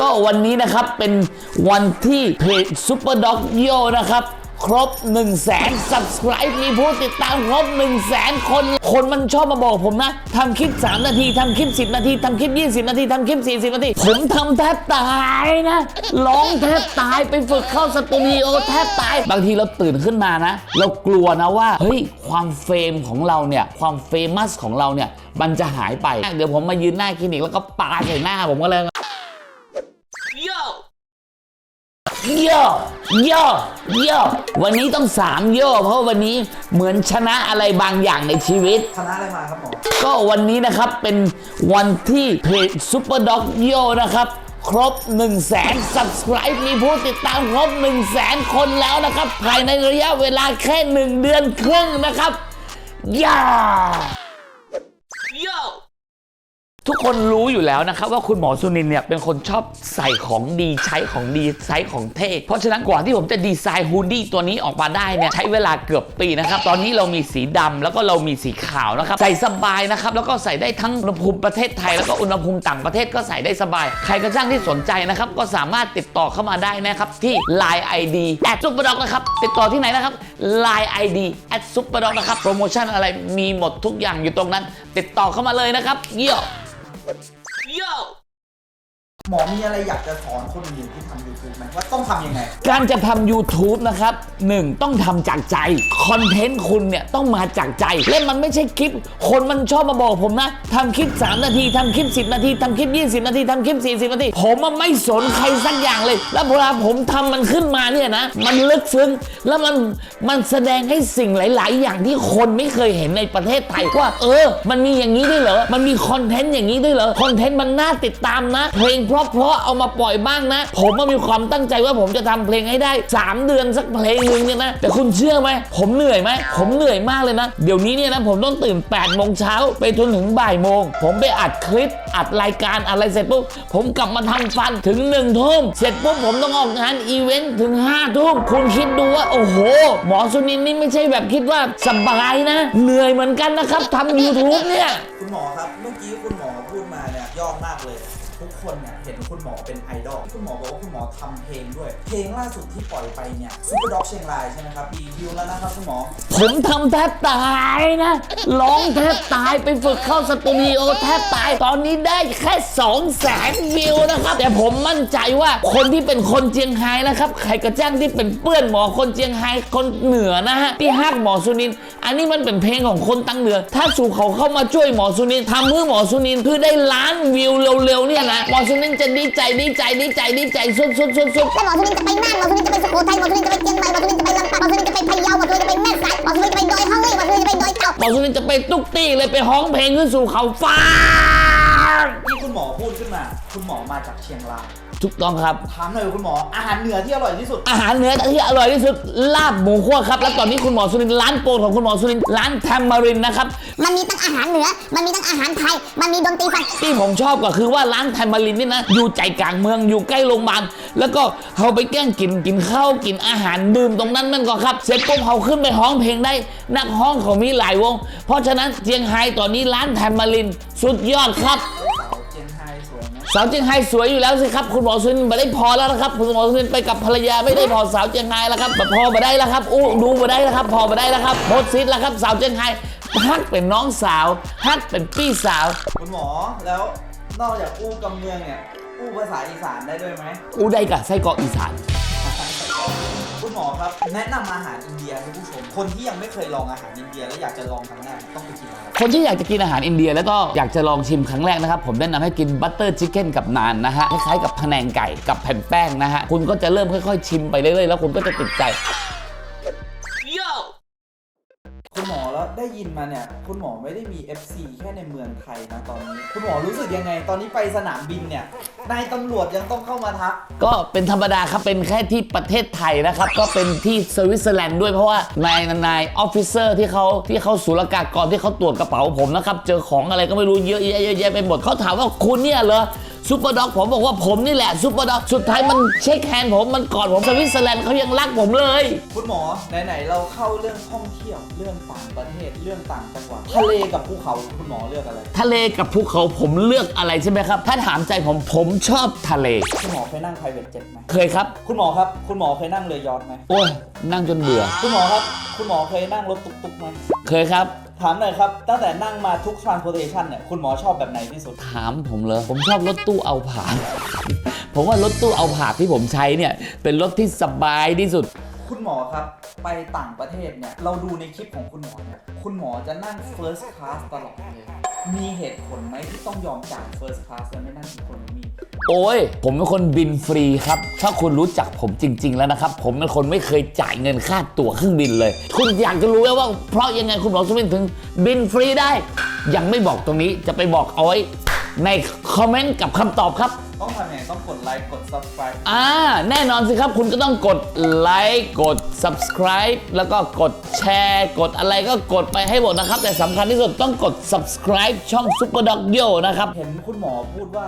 ก็วันนี้นะครับเป็นวันที่เพจ Super Dog Yo นะครับครบ1 0 0 0 0แสน subscribe มีผู้ติดตามครบ 1 0 0 0 0แสนคน คนมันชอบมาบอกผมนะทำคลิป 3 นาทีทำคลิป 10 นาทีทำคลิป 20 นาทีทำคลิป 40 นาที ผมทำแทบตายนะร้องแทบตายไปฝึกเข้าสตูดิโอแทบตาย บางทีเราตื่นขึ้นมานะ เรากลัวนะว่า เฮ้ย ความเฟมของเราเนี่ย ความเฟมัสของเราเนี่ย มันจะหายไป เดี๋ยวผมมายืนหน้าคลินิกแล้วก็ปาใส่หน้าผมก็เลย โยโยโยวันนี้ต้องสามโยเพราะวันนี้เหมือนชนะอะไรบางอย่างในชีวิต คณะอะไรมาครับหมอก็วันนี้นะครับเป็นวันที่เพจ Super Dog Yo นะครับ ครบ 1 0 0 0 0แสน subscribe มีผู้ติดตามครบ 1 0 0 0 0แสนคนแล้วนะครับ ภายในระยะเวลาแค่ 1 เดือนครึ่งนะครับย่าโย ทุกคนรู้อยู่แล้วนะครับว่าคุณหมอสุนินเนี่ยเป็นคนชอบใส่ของดีใช้ของดีใช้ของเท่ เพราะฉะนั้นกว่าที่ผมจะดีไซน์ฮูดดี้ตัวนี้ออกมาได้เนี่ยใช้เวลาเกือบปีนะครับ ตอนนี้เรามีสีดำแล้วก็เรามีสีขาวนะครับ ใส่สบายนะครับ แล้วก็ใส่ได้ทั้งอุณหภูมิประเทศไทย แล้วก็อุณหภูมิต่างประเทศก็ใส่ได้สบาย ใครก็ช่างที่สนใจนะครับ ก็สามารถติดต่อเข้ามาได้นะครับที่ Line ID แอดซุปเปอร์ด็อกนะครับติดต่อที่ไหนนะครับ Line ID แอดซุปเปอร์ด็อกนะครับโปรโมชั่นอะไรมีหมดทุกอย่างอยู่ตรงนั้น ติดต่อเข้ามาเลยนะครับเยี่ย หมอมีอะไรอยากจะสอนคนอื่นที่ทำยูทูบไหมว่าต้องทำยังไง การจะทำ YouTube นะครับ 1. ต้องทำจากใจ คอนเทนต์คุณเนี่ย ต้องมาจากใจ และมันไม่ใช่คลิป คนมันชอบมาบอกผมนะทำคลิป 3 นาทีทำคลิป 10 นาทีทำคลิป 20 นาทีทำคลิป 40 นาที ผมมันไม่สนใครสักอย่างเลย แล้วเวลาผมทำมันขึ้นมาเนี่ยนะ มันลึกซึ้งแล้วมันมันแสดงให้สิ่งหลาย ๆ อย่างที่คนไม่เคยเห็นในประเทศไทยว่า เออ มันมีอย่างนี้ด้วยเหรอมันมีคอนเทนต์อย่างนี้ด้วยเหรอคอนเทนต์มันน่าติดตามนะเพลงเพราะๆเอามาปล่อยบ้างนะ ผมมันมีความตั้งใจว่าผมจะทำเพลงให้ได้ 3 เดือนสักเพลงหนึ่งเนี่ยนะ แต่คุณเชื่อไหม ผมเหนื่อยไหม ผมเหนื่อยมากเลยนะ เดี๋ยวนี้เนี่ยนะผมต้องตื่น8โมงเช้าไปจนถึงบ่ายโมง ผมไปอัดคลิป อัดรายการอะไรเสร็จปุ๊บ ผมกลับมาทำฟันถึง1นึ่ทุ่ม เสร็จปุ๊บผมต้องออกงานอีเวนต์ถึง5้าทุ่ม คุณคิดดูว่าโอ้โห หมอสุนินนี่ไม่ใช่แบบคิดว่าสบายนะ เหนื่อยเหมือนกันนะครับทำ YouTube เนี่ย คุณหมอครับ เมื่อกี้คุณหมอ คุณหมอบอกว่าคุณหมอทำเพลงด้วย เพลงล่าสุดที่ปล่อยไปเนี่ยซูเปอร์ด็อกเชียงรายใช่ไหมครับมีวิวแล้วนะครับคุณหมอ ผมทำแทบตายนะ ร้องแทบตายไปฝึกเข้าสตูดิโอแทบตาย ตอนนี้ได้แค่2 0 0แสนวิวนะครับ แต่ผมมั่นใจว่าคนที่เป็นคนเจียงไฮ้นะครับ ใครกระจ้างที่เป็นเปื้อนหมอคนเจียงไฮ้คนเหนือนะฮะที่ฮักหมอสุนิน อันนี้มันเป็นเพลงของคนตั้งเหนือ ถ้าสู่เขาเข้ามาช่วยหมอสุนินทำเพื่อหมอสุนินเพื่อได้ล้านวิวเร็วๆเนี่ยนะหมอสุนินจะดีใจดีใจดีใจดีใจสุดๆๆๆแล้วหมอสุนินจะไปน่านหมอสุนินจะไปสุโขทัยหมอสุนินจะไปเชียงใหม่หมอสุนินจะไปลำปางหมอสุนินจะไปพะเยาหมอสุนินจะไปแม่สายหมอสุนินจะไปดอยห้องนี่หมอสุนินจะไปดอยเต่าหมอสุนินจะไปตุ๊กตี้เลยไปฮ้องเพลงขึ้นสู่เขาฟ้าที่คุณหมอพูดขึ้นมา คุณหมอมาจากเชียงรายถูกต้องครับ ถามหน่อยคุณหมออาหารเหนือที่อร่อยที่สุด อาหารเหนือที่อร่อยที่สุดลาบหมูคั่วครับ และตอนนี้คุณหมอสุนินร้านโปรดของคุณหมอสุนินร้านแทมมารินนะครับ มันมีทั้งอาหารเหนือ มันมีทั้งอาหารไทย มันมีดนตรีไทยที่ผมชอบก็คือว่าร้านแทมมารินนี่นะอยู่ใจกลางเมืองอยู่ใกล้โรงพยาบาลแล้วก็เขาไปแกล้งกินกินข้าวกินอาหารดื่มตรงนั้นนั่นก็ครับเสร็จปุ๊บเขาขึ้นไปห้องเพลงได้ นักห้องเขามีหลายวง เพราะฉะนั้นเจียงไฮ้ตอนนี้ร้านแทมมารินสุดยอดครับเชียงไฮ้ สวยไหมสาวเจียงไฮ้สวยอยู่แล้วสิครับคุณหมอสุนินไม่ได้พอแล้วนะครับคุณหมอสุนินไปกับภรรยาไม่ได้พอสาวเจียงไฮ้แล้วครับแบบพอมาได้แล้วครับอู้ดูมาได้แล้วครับ พอมาได้แล้วครับโพสต์ซิดแล้วครับสาวเจียงไฮ้ฮักเป็นน้องสาวฮักเป็นพี่สาว คุณหมอแล้วนอกจากอู้กำเมืองเนี่ยอู้ภาษาอีสานได้ด้วยไหมอู้ได้กับไส้กรอกอีสาน คุณหมอครับ แนะนำอาหารอินเดียให้ผู้ชม คนที่ยังไม่เคยลองอาหารอินเดีย และอยากจะลองครั้งแรกต้องไปกินอะไรคนที่อยากจะกินอาหารอินเดียแล้วก็อยากจะลองชิมครั้งแรกนะครับ ผมแนะนำให้กินบัตเตอร์ชิคเก้นกับนานนะฮะคล้ายๆกับพะแนงไก่กับแผ่นแป้งนะฮะ คุณก็จะเริ่มค่อยๆ ชิมไปเรื่อยๆแล้วคุณก็จะติดใจ คุณหมอแล้วได้ยินมาเนี่ย คุณหมอไม่ได้มี FC แค่ในเมืองไทยนะตอนนี้ คุณหมอรู้สึกยังไง ตอนนี้ไปสนามบินเนี่ยนายตำรวจยังต้องเข้ามาทัก ก็เป็นธรรมดาครับ เป็นแค่ที่ประเทศไทยนะครับ ก็เป็นที่สวิตเซอร์แลนด์ด้วยเพราะว่านายนายออฟฟิเซอร์ที่เขาที่เขาศุลกากรที่เขาตรวจกระเป๋าผมนะครับ เจอของอะไรก็ไม่รู้เยอะแยะเยอะแยะไปหมดเขาถามว่าคุณเนี่ยเหรอ ซูเปอร์ด็อกผมบอกว่าผมนี่แหละซูเปอร์ด็อกสุดท้ายมันเช็คแฮนด์ผมมันกอดผมสวิตเซอร์แลนด์เขายังรักผมเลย คุณหมอไหนๆเราเข้าเรื่องท่องเที่ยวเรื่องต่างประเทศเรื่องต่างจังหวัดทะเลกับภูเขาคุณหมอเลือกอะไรทะเลกับภูเขาผมเลือกอะไรใช่ไหมครับ ถ้าถามใจผมผมชอบทะเล คุณหมอเคยนั่ง private jet ไหมเคยครับ คุณหมอครับ คุณหมอเคยนั่งเรือยอชต์ไหมโอ้ยนั่งจนเบื่อ คุณหมอครับ คุณหมอเคยนั่งรถตุ๊กๆไหมเคยครับ ถามหน่อยครับ ตั้งแต่นั่งมาทุก transportation เนี่ยคุณหมอชอบแบบไหนที่สุด ถามผมเลยผมชอบรถตู้เอาผาด ผมว่ารถตู้เอาผาดที่ผมใช้เนี่ย เป็นรถที่สบายที่สุด คุณหมอครับ ไปต่างประเทศเนี่ย เราดูในคลิปของคุณหมอเนี่ย คุณหมอจะนั่ง first class ตลอดเลย มีเหตุผลไหมที่ต้องยอมจ่าย first class และไม่นั่ง economy โอ้ย ผมเป็นคนบินฟรีครับ ถ้าคุณรู้จักผมจริง ๆ แล้วนะครับ ผมเป็นคนไม่เคยจ่ายเงินค่าตั๋วเครื่องบินเลย คุณอยากจะรู้ไหมว่า เพราะยังไงคุณหมอสุวินถึงบินฟรีได้ ยังไม่บอกตรงนี้จะไปบอกเอาไว้ในคอมเมนต์กับคำตอบครับ ต้องทำยังไงต้องกดไลค์กด subscribe อ่า แน่นอนสิครับคุณก็ต้องกดไลค์กด subscribe แล้วก็กดแชร์ กดอะไรก็กดไปให้หมดนะครับ แต่สำคัญที่สุดต้องกด subscribe ช่อง Super Dog Yo นะครับ เห็นคุณหมอพูดว่า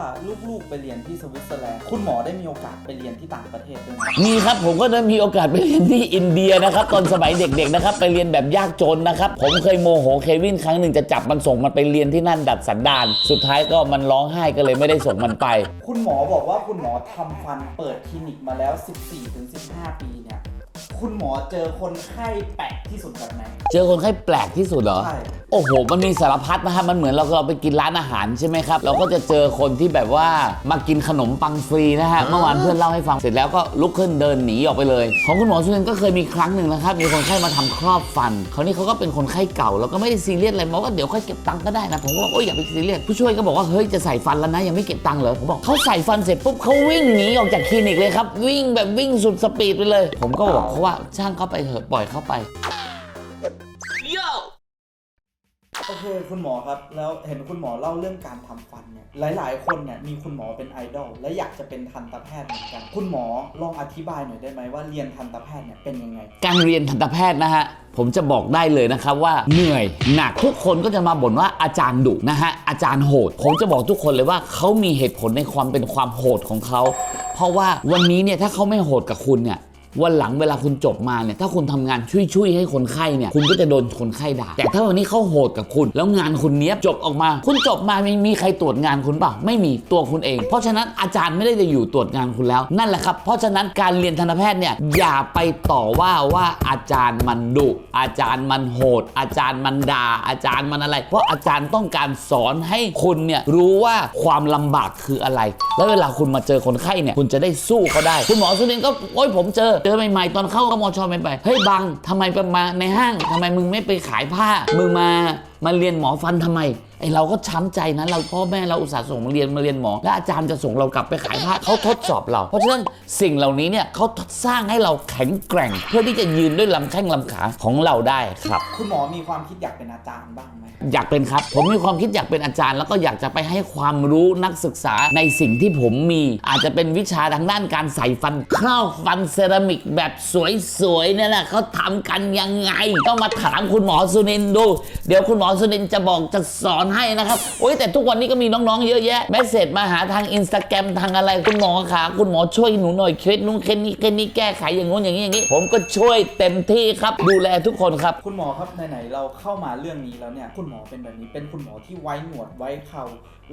ลูกๆไปเรียนที่สวิตเซอร์แลนด์คุณหมอได้มีโอกาสไปเรียนที่ต่างประเทศด้วยไหมมีครับผมก็ได้มีโอกาสไปเรียนที่อินเดียนะครับ ตอนสมัยเด็กๆนะครับ ไปเรียนแบบยากจนนะครับ ผมเคยโมโหเควินครั้งหนึ่งจะจับมันส่งมันไปเรียนที่นั่นดัดสันดาน สุดท้ายก็มันร้องไห้ก็เลยไม่ได้ส่งมันไป คุณณหมอบอกว่าคุณหมอทำฟันเปิดคลินิกมาแล้ว 14-15 ปีเนี่ย คุณหมอเจอคนไข้แปลกที่สุดแบบไหน เจอคนไข้แปลกที่สุดเหรอ ใช่ โอ้โห มันมีสารพัดนะครับ มันเหมือนเราเราไปกินร้านอาหารใช่ไหมครับ เราก็จะเจอคนที่แบบว่ามากินขนมปังฟรีนะฮะ เมื่อวานเพื่อนเล่าให้ฟัง เสร็จแล้วก็ลุกขึ้นเดินหนีออกไปเลย ของคุณหมอสุนินก็เคยมีครั้งหนึ่งนะครับ มีคนไข้มาทำครอบฟันคราวนี้เขาก็เป็นคนไข้เก่า แล้วก็ไม่ได้ซีเรียสอะไรบอกว่าเดี๋ยวค่อยเก็บตังค์ก็ได้นะ ผมก็บอกโอ้ยอย่าไปซีเรียส ผู้ช่วยก็บอกว่าเฮ้ยจะใส่ฟันแล้วนะยังไม่เก็บตังค์เหรอ ผมบอกเขาใส่ฟันเสร็จปุ๊บเขาวิ่งหนีออกจากคลินิกเลยครับ วิ่งแบบวิ่งสุดสปีดไปเลย ผมก็บอกเขาว่าช่างเขาไปเถอะปล่อยเขาไปโอเคคุณหมอครับ แล้วเห็นคุณหมอเล่าเรื่องการทำฟันเนี่ยหลาย ๆ คนเนี่ยมีคุณหมอเป็นไอดอลและอยากจะเป็นทันตแพทย์เหมือนกัน คุณหมอลองอธิบายหน่อยได้ไหมว่าเรียนทันตแพทย์เนี่ยเป็นยังไง การเรียนทันตแพทย์นะฮะ ผมจะบอกได้เลยนะครับว่าเหนื่อยหนักทุกคนก็จะมาบ่นว่าอาจารย์ดุนะฮะอาจารย์โหด ผมจะบอกทุกคนเลยว่าเขามีเหตุผลในความเป็นความโหดของเขาเพราะว่าวันนี้เนี่ยถ้าเขาไม่โหดกับคุณเนี่ย วันหลังเวลาคุณจบมาเนี่ยถ้าคุณทำงานช่วยๆให้คนไข้เนี่ยคุณก็จะโดนคนไข้ด่าแต่ถ้าวันนี้เขาโหดกับคุณ แล้วงานคุณเนี้ยจบออกมา คุณจบมามีมีใครตรวจงานคุณเปล่าไม่มีตัวคุณเอง เพราะฉะนั้นอาจารย์ไม่ได้จะอยู่ตรวจงานคุณแล้วนั่นแหละครับเพราะฉะนั้นการเรียนทันตแพทย์เนี่ยอย่าไปต่อว่าว่าอาจารย์มันดุอาจารย์มันโหด อาจารย์มันด่าอาจารย์มันอะไร เพราะอาจารย์ต้องการสอนให้คุณเนี่ยรู้ว่าความลำบากคืออะไร แล้วเวลาคุณมาเจอคนไข้เนี่ยคุณจะได้สู้เขาได้ คุณหมอสุนินก็โอ้ยผมเจอเจอใหม่ๆตอนเข้ากมชใหม่ๆเฮ้ยบังทำไมไปมาในห้างทำไมมึงไม่ไปขายผ้ามึงมามาเรียนหมอฟันทำไม เราก็ช้ำใจนะเราพ่อแม่เราอุตส่าห์ส่งมาเรียนมาเรียนหมอ และอาจารย์จะส่งเรากลับไปขายผ้าเขาทดสอบเรา เพราะฉะนั้นสิ่งเหล่านี้เนี่ยเขาสร้างให้เราแข็งแกร่ง เพื่อที่จะยืนด้วยลำแข้งลำขาของเราได้ครับ คุณหมอมีความคิดอยากเป็นอาจารย์บ้างไหมอยากเป็นครับ ผมมีความคิดอยากเป็นอาจารย์ แล้วก็อยากจะไปให้ความรู้นักศึกษาในสิ่งที่ผมมี อาจจะเป็นวิชาทางด้านการใส่ฟันครอบฟันเซรามิกแบบสวยๆเนี่ยแหละเขาทำกันยังไง ต้องมาถามคุณหมอสุนินท์ดู เดี๋ยวคุณหมอสุนินท์จะบอกจะสอนให้นะครับโอ้ยแต่ทุกวันนี้ก็มีน้องๆเยอะแยะแมสเซจมาหาทางอินสตาแกรมทางอะไรคุณหมอขาคุณหมอช่วยหนูหน่อยเคล็ดนู้นเคล็ดนี้เคล็ดนี้แก้ไขอย่างงู้นอย่างนี้อย่างนี้ ผมก็ช่วยเต็มที่ครับดูแลทุกคนครับ คุณหมอครับไหนๆเราเข้ามาเรื่องนี้แล้วเนี่ยคุณหมอเป็นแบบนี้เป็นคุณหมอที่ไว้หนวดไว้เขา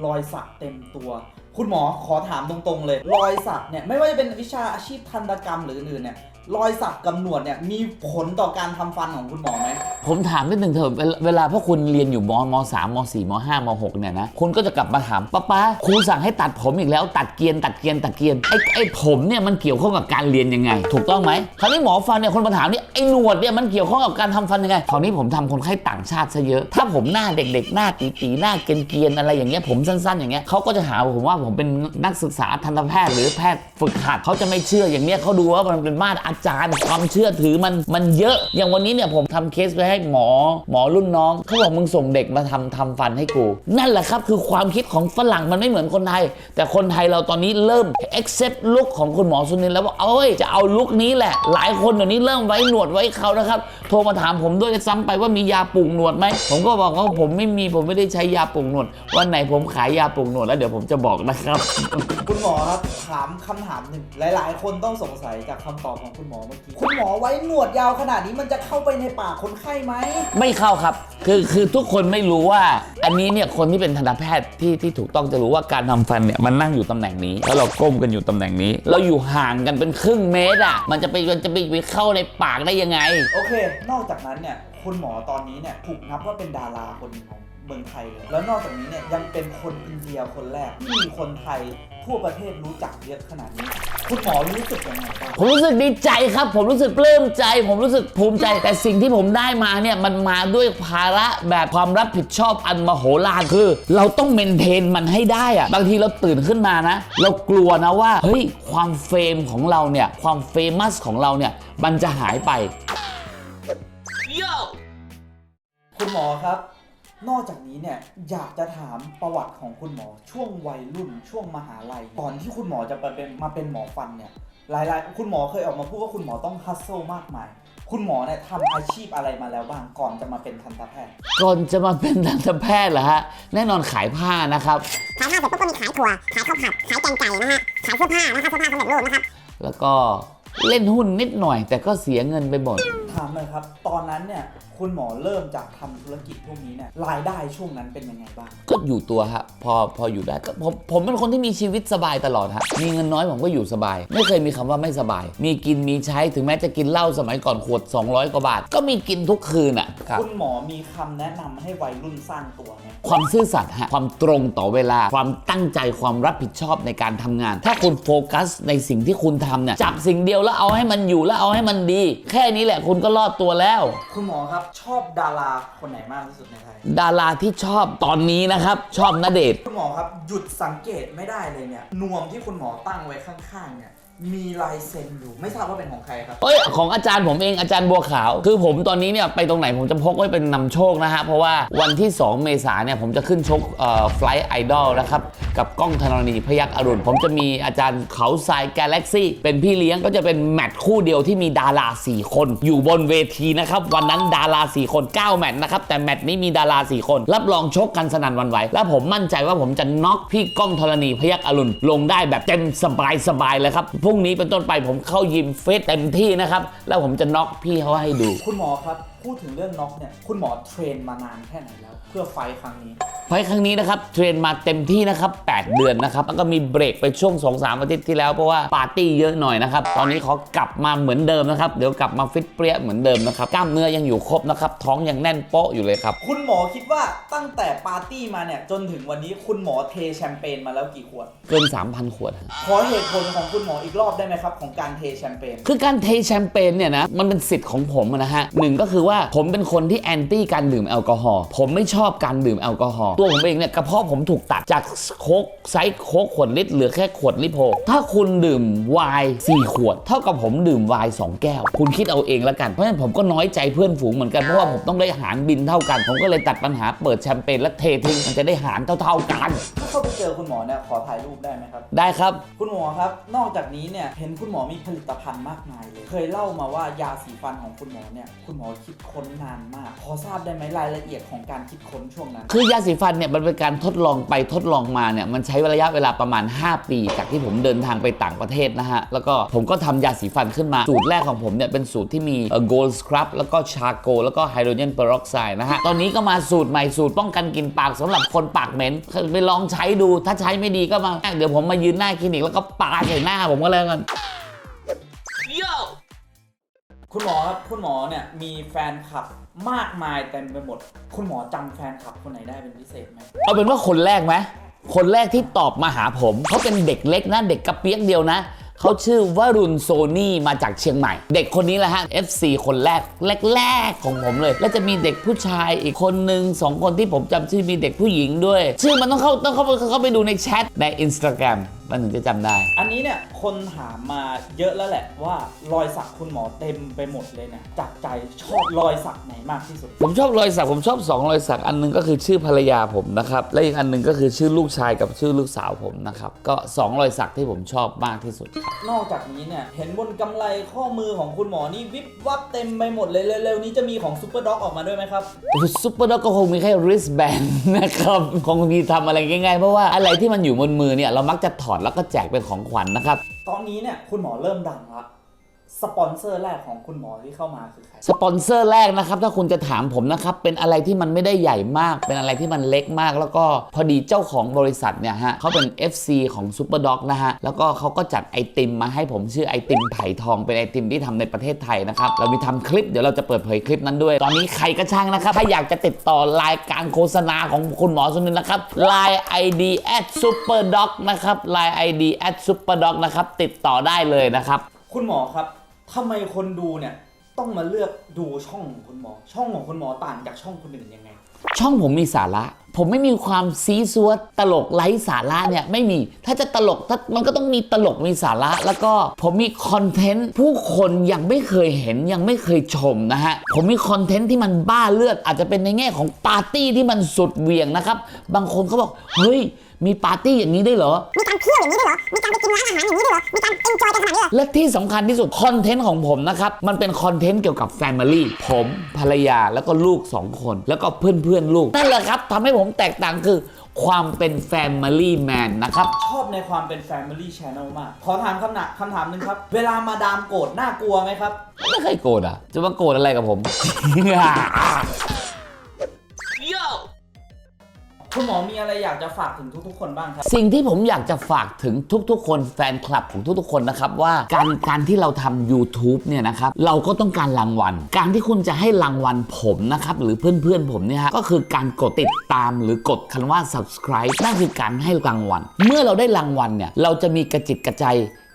รอยสักเต็มตัว คุณหมอขอถามตรงๆเลย รอยสักเนี่ยไม่ว่าจะเป็นวิชาอาชีพทันตกรรมหรืออื่นเนี่ยรอยสักกับหนวดเนี่ยมีผลต่อการทำฟันของคุณหมอไหม ผมถามนิดหนึ่งเถอะเวลาเวลาพวกคุณเรียนอยู่มมสามมสี่มห้ามหกเนี่ยนะคุณก็จะกลับมาถามป้าป้าครูสั่งให้ตัดผมอีกแล้วตัดเกรียนตัดเกรียนตัดเกรียนไอ้ไอ้ผมเนี่ยมันเกี่ยวข้องกับการเรียนยังไง ถูกต้องไหมคราวนี้หมอฟันเนี่ยคนมาถามนี่ไอ้หนวดเนี่ยมันเกี่ยวข้องกับการทำฟันยังไงคราวนี้ผมทำคนไข้ต่างชาติซะเยอะ ถ้าผมหน้าเด็กๆ หน้าตีๆหน้าเกรียนๆอะไรอย่างเงี้ยผมสั้นๆ อย่างเงี้ยเขาก็จะหาผมว่าผมเป็นนักศึกษาทันตแพทย์หรือแพทย์ฝึกหัดเขาจะไม่เชื่ออย่างเนี้ยเขาดูว่ามันเป็นมาตรจารย์ความเชื่อถือมันมันเยอะ อย่างวันนี้เนี่ยผมทำเคสไปให้หมอหมอรุ่นน้องเขาบอกมึงส่งเด็กมาทำทำฟันให้กู นั่นแหละครับคือความคิดของฝรั่งมันไม่เหมือนคนไทย แต่คนไทยเราตอนนี้เริ่ม accept ลุคของคุณหมอสุนินแล้วว่าเอ้ยจะเอาลุคนี้แหละ หลายคนเดี๋ยวนี้เริ่มไว้หนวดไว้เขานะครับ โทรมาถามผมด้วยซ้ำไปว่ามียาปลูกหนวดไหมผมก็บอกว่าผมไม่มีผมไม่ได้ใช้ยาปลูกหนวด วันไหนผมขายยาปลูกหนวดแล้วเดี๋ยวผมจะบอกนะครับ คุณหมอครับถามคำถามหนึ่งหลาย ๆ คนต้องสงสัยจากคำตอบของคุณหมอเมื่อกี้คุณหมอไว้หนวดยาวขนาดนี้มันจะเข้าไปในปากคนไข้ไหม ไม่เข้าครับ คือคือทุกคนไม่รู้ว่า อันนี้เนี่ยคนที่เป็นทันตแพทย์ที่ที่ถูกต้องจะรู้ว่าการทำฟันเนี่ยมันนั่งอยู่ตำแหน่งนี้ แล้วเราก้มกันอยู่ตำแหน่งนี้ เราอยู่ห่างกันเป็นครึ่งเมตรอะมันจะไปมันจะไปไปเข้าในปากได้ยังไง โอเค นอกจากนั้นเนี่ย คุณหมอตอนนี้เนี่ย ถูกนับว่าเป็นดาราคนหนึ่งของ เมืองไทยเลยแล้วนอกจากนี้เนี่ยยังเป็นคนอินเดียคนแรกที่มีคนไทยทั่วประเทศรู้จักเยอะขนาดนี้ คุณหมอรู้สึกยังไงบ้าง ผมรู้สึกดีใจครับ ผมรู้สึกปลื้มใจ ผมรู้สึกภูมิใจ แต่สิ่งที่ผมได้มาเนี่ย มันมาด้วยภาระแบบความรับผิดชอบอันมโหฬารคือ เราต้องเมนเทนมันให้ได้อะบางทีเราตื่นขึ้นมานะ เรากลัวนะว่า เฮ้ย ความเฟมของเราเนี่ย ความเฟมัสของเราเนี่ย มันจะหายไป คุณหมอครับ นอกจากนี้เนี่ยอยากจะถามประวัติของคุณหมอช่วงวัยรุ่นช่วงมหาลัยก่อนที่คุณหมอจะมาเป็นมาเป็นหมอฟันเนี่ยหลายๆ คุณหมอเคยออกมาพูดว่าคุณหมอต้องฮัสเซิลมากมาย คุณหมอเนี่ยทำอาชีพอะไรมาแล้วบ้างก่อนจะมาเป็นทันตแพทย์ ก่อนจะมาเป็นทันตแพทย์เหรอฮะ แน่นอนขายผ้านะครับ ขายข้าวเสร็จปุ๊บก็มีขายถั่ว ขายข้าวผัด ขายแกงไก่นะฮะ ขายเสื้อผ้านะครับเสื้อผ้าสำเร็จรูปนะครับ แล้วก็เล่นหุ้นนิดหน่อย แต่ก็เสียเงินไปหมด ถามเลยครับ ตอนนั้นเนี่ยคุณหมอเริ่มจากทำธุรกิจพวกนี้เนี่ยรายได้ช่วงนั้นเป็นยังไงบ้าง ก็อยู่ตัวฮะพอพออยู่ได้ก็ผมผมเป็นคนที่มีชีวิตสบายตลอดฮะมีเงินน้อยผมก็อยู่สบาย ไม่เคยมีคำว่าไม่สบาย มีกินมีใช้ถึงแม้จะกินเหล้าสมัยก่อนขวด 200 กว่าบาท ก็มีกินทุกคืนอะครับ คุณหมอมีคำแนะนำให้วัยรุ่นสร้างตัวไหมความซื่อสัตย์ฮะความตรงต่อเวลา ความตั้งใจความรับผิดชอบในการทำงาน ถ้าคุณโฟกัสในสิ่งที่คุณทำเนี่ยจับสิ่งเดียวแล้วเอาให้มันอยู่แล้วเอาให้มันดี แค่นี้แหละคุณก็รอดตัวแล้ว คุณหมอครับชอบดาราคนไหนมากที่สุดในไทย ดาราที่ชอบตอนนี้นะครับ ชอบณเดชน์คุณหมอครับหยุดสังเกตไม่ได้เลยเนี่ยนวมที่คุณหมอตั้งไว้ข้างๆเนี่ย มีลายเซ็นอยู่ ไม่ทราบว่าเป็นของใครครับ เอ้ยของอาจารย์ผมเองอาจารย์บัวขาว คือผมตอนนี้เนี่ยไปตรงไหนผมจะพกไว้เป็นนำโชคนะฮะ เพราะว่าวันที่ 2 เมษาเนี่ยผมจะขึ้นชกเอ่อ Flight Idol นะครับ กับก้องธรณีพยักอรุณ ผมจะมีอาจารย์เขาทรายกาแล็กซี่เป็นพี่เลี้ยงก็จะเป็นแมตช์คู่เดียวที่มีดารา 4 คน อยู่บนเวทีนะครับ วันนั้นดารา 4 คน 9 แมตช์นะครับ แต่แมตช์นี้มีดารา 4 คน รับรองชกกันสนั่นหวันไหวและผมมั่นใจว่าผมจะน็อกพี่ก้องธรณีพยักอรุณลงได้แบบเต็มสบายสบายๆเลยครับพรุ่งนี้เป็นต้นไปผมเข้ายิมเฟสเต็มที่นะครับ แล้วผมจะน็อกพี่เขาให้ดู คุณหมอครับ พูดถึงเรื่องน็อกเนี่ย คุณหมอเทรนมานานแค่ไหนแล้ว พื่อไฟท์ครั้งนี้ ไฟล์ครั้งนี้นะครับ เทรนมาเต็มที่นะครับ 8 เดือนนะครับ แล้วก็มีเบรกไปช่วง 2-3 อาทิตย์ที่แล้ว เพราะว่าปาร์ตี้เยอะหน่อยนะครับ ตอนนี้ขอกลับมาเหมือนเดิมนะครับ เดี๋ยวกลับมาฟิตเปรี้ยเหมือนเดิมนะครับ กล้ามเนื้อยังอยู่ครบนะครับ ท้องยังแน่นโป๊ะอยู่เลยครับ คุณหมอคิดว่าตั้งแต่ปาร์ตี้มาเนี่ย จนถึงวันนี้คุณหมอเทแชมเปญมาแล้วกี่ขวด เกิน 3,000 ขวดครับขอเหตุผลของคุณหมออีกรอบได้ไหมครับ ของการเทแชมเปญ คือการเทแชมเปญเนี่ยนะ มันเป็นสิทธิ์ของผมอะนะฮะหนึ่งก็คือว่าผมเป็นคนที่แอนตี้การดื่มแอลกอฮอล์ ผมไม่ชอบการดื่มแอลกอฮอล์ตัวผมเองเนี่ยกระเพาะผมถูกตัดจากโคกไซส์โคกขวดลิตรเหลือแค่ขวดลิโพถ้าคุณดื่มไวน์4ขวด เท่ากับผมดื่มไวน์2แก้ว คุณคิดเอาเองแล้วกันเพราะฉะนั้นผมก็น้อยใจเพื่อนฝูงเหมือนกันเพราะว่าผมต้องได้หารบินเท่ากัน ผมก็เลยตัดปัญหาเปิดแชมเปญและเททิ้งมันจะได้หารเท่าๆกัน ถ้าเข้าไปเจอคุณหมอเนี่ยขอถ่ายรูปได้ไหมครับ ได้ครับ คุณหมอครับ นอกจากนี้เนี่ยเห็นคุณหมอมีผลิตภัณฑ์มากมายเลย เคยเล่ามาว่ายาสีฟันของคุณหมอเนี่ยคุณหมอคิดค้นนานมาก พอทราบได้ไหมรายละเอียดของการคิดค้นช่วงนั้น คือยาสีฟันเนี่ยมันเป็นการทดลองไปทดลองมาเนี่ยมันใช้ระยะเวลาประมาณ 5 ปี จากที่ผมเดินทางไปต่างประเทศนะฮะ แล้วก็ผมก็ทำยาสีฟันขึ้นมา สูตรแรกของผมเนี่ยเป็นสูตรที่มีโกลด์สครับแล้วก็ชาโกแล้วก็ไฮโดรเจนเปอร์ออกไซด์นะฮะ ตอนนี้ก็มาสูตรใหม่สูตรป้องกันกลิ่นปากสำหรับคนปากเหม็นไปลองใช้ดูถ้าใช้ไม่ดีก็มาเดี๋ยวผมมายืนหน้าคลินิกแล้วก็ปาใส่หน้าผมก็แล้วกัน คุณหมอครับคุณหมอเนี่ยมีแฟนคลับมากมายเต็มไปหมด คุณหมอจำแฟนคลับคนไหนได้เป็นพิเศษไหมเอาเป็นว่าคนแรกไหมคนแรกที่ตอบมาหาผมเขาเป็นเด็กเล็กนะ เด็กกระเปียกเดียวนะ เขาชื่อวรุณโซนี่มาจากเชียงใหม่ เด็กคนนี้แหละฮะ FC คนแรกแรกๆของผมเลย แล้วจะมีเด็กผู้ชายอีกคนนึงสองคนที่ผมจำชื่อมีเด็กผู้หญิงด้วย ชื่อมันต้องเข้าต้องเข้าไปเข้าไปดูในแชทใน Instagram มันถึงจะจำได้ อันนี้เนี่ย คนถามมาเยอะแล้วแหละว่ารอยสักคุณหมอเต็มไปหมดเลยเนี่ยจากใจชอบรอยสักไหนมากที่สุด ผมชอบรอยสักผมชอบสองรอยสักอันหนึงก็คือชื่อภรรยาผมนะครับและอีกอันหนึงก็คือชื่อลูกชายกับชื่อลูกสาวผมนะครับก็สองรอยสักที่ผมชอบมากที่สุดครับ นอกจากนี้เนี่ยเห็นบนกำไรข้อมือของคุณหมอนี่วิบวับเต็มไปหมดเลยเร็วๆนี้จะมีของซูเปอร์ด็อกออกมาด้วยไหมครับ ซุปเปอร์ด็อกก็คงมีแค่ wristband นะครับ คงมีทำอะไรง่ายๆ เพราะว่าอะไรที่มันอยู่บนมือเนี่ย เรามักจะถอดแล้วก็แจกเป็นของขวัญนะครับ ตอนนี้เนี่ยคุณหมอเริ่มดังละ สปอนเซอร์แรกของคุณหมอที่เข้ามาคือใคร สปอนเซอร์แรกนะครับ ถ้าคุณจะถามผมนะครับ เป็นอะไรที่มันไม่ได้ใหญ่มาก เป็นอะไรที่มันเล็กมาก แล้วก็พอดีเจ้าของบริษัทเนี่ยฮะเขาเป็น FC ของ Super Dog นะฮะ แล้วก็เขาก็จัดไอติมมาให้ผมชื่อไอติมไผ่ทอง เป็นไอติมที่ทำในประเทศไทยนะครับ เรามีทำคลิปเดี๋ยวเราจะเปิดเผยคลิปนั้นด้วย ตอนนี้ใครก็ช่างนะครับ ถ้าอยากจะติดต่อรายการโฆษณาของคุณหมอสุนินนะครับ Line ID at superdog นะครับ Line ID at superdog นะครับ ติดต่อได้เลยนะครับ คุณหมอครับ ทำไมคนดูเนี่ยต้องมาเลือกดูช่องของคุณหมอ ช่องของคุณหมอต่างจากช่องคนอื่นยังไง ช่องผมมีสาระ ผมไม่มีความซีซัวตลกไร้สาระเนี่ยไม่มี ถ้าจะตลกถ้ามันก็ต้องมีตลกมีสาระ แล้วก็ผมมีคอนเทนต์ผู้คนยังไม่เคยเห็นยังไม่เคยชมนะฮะ ผมมีคอนเทนต์ที่มันบ้าเลือด อาจจะเป็นในแง่ของปาร์ตี้ที่มันสุดเหวี่ยงนะครับ บางคนเขาบอก เฮ้ย มีปาร์ตี้อย่างนี้ได้วยเหรอ มีการเที่ยวอย่างนี้ด้วยเหรอ มีการไปกินร้านอาหารอย่างนี้ด้วยเหรอ มีการเอนจอยกันขนาดนี้เหรอ และที่สำคัญที่สุดคอนเทนต์ของผมนะครับ มันเป็นคอนเทนต์เกี่ยวกับแฟมิลี่ผมภรรยาแล้วก็ลูก2คน แล้วก็เพื่อนเพื่อนๆลูกนั่นแหละครับทำให้ผมแตกต่างคือความเป็นแฟมิลี่แมนนะครับ ชอบในความเป็น Family Channel มาก ขอถามคำหนักคำถามหนึ่งครับ เวลามาดามโกรธน่ากลัวไหมครับ ไม่เคยโกรธอะ จะมาโกรธอะไรกับผม คุณหมอมีอะไรอยากจะฝากถึงทุกๆ คนบ้างครับ สิ่งที่ผมอยากจะฝากถึงทุกๆ คนแฟนคลับของทุกๆ คนนะครับว่าการการที่เราทำ YouTube เนี่ยนะครับเราก็ต้องการรางวัล การที่คุณจะให้รางวัลผมนะครับหรือเพื่อนๆผมเนี่ยฮะก็คือการกดติดตามหรือกดคำว่า subscribe นั่นคือการให้รางวัล เมื่อเราได้รางวัลเนี่ยเราจะมีกระจิตกระใจ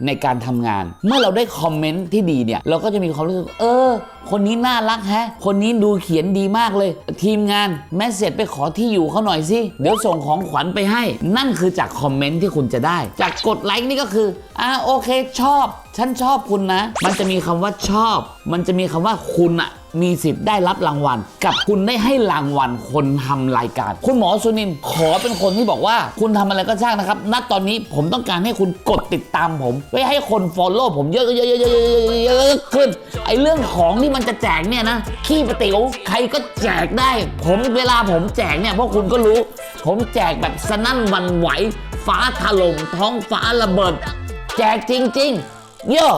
ในการทำงาน เมื่อเราได้คอมเมนต์ที่ดีเนี่ยเราก็จะมีความรู้สึก เออ คนนี้น่ารักแฮะ คนนี้ดูเขียนดีมากเลย ทีมงานแมสเซจไปขอที่อยู่เขาหน่อยสิเดี๋ยวส่งของขวัญไปให้ นั่นคือจากคอมเมนต์ที่คุณจะได้ จากกดไลค์นี่ก็คืออ่าโอเคชอบ ฉันชอบคุณนะ มันจะมีคำว่าชอบ มันจะมีคำว่าคุณอะ มีสิทธิ์ได้รับรางวัล กับคุณได้ให้รางวัลคนทำรายการ คุณหมอสุนินขอเป็นคนที่บอกว่า คุณทำอะไรก็ช่างนะครับณตอนนี้ผมต้องการให้คุณกดติดตามผมเพื่อให้คน follow ผมเยอะๆๆๆๆๆขึ้นไอเรื่องของที่มันจะแจกเนี่ยนะขี้ปติ๋วใครก็แจกได้ ผมเวลาผมแจกเนี่ยพวกคุณก็รู้ ผมแจกแบบสนั่นวันไหว ฟ้าถล่มท้องฟ้าระเบิด แจกจริง ๆ เยอะ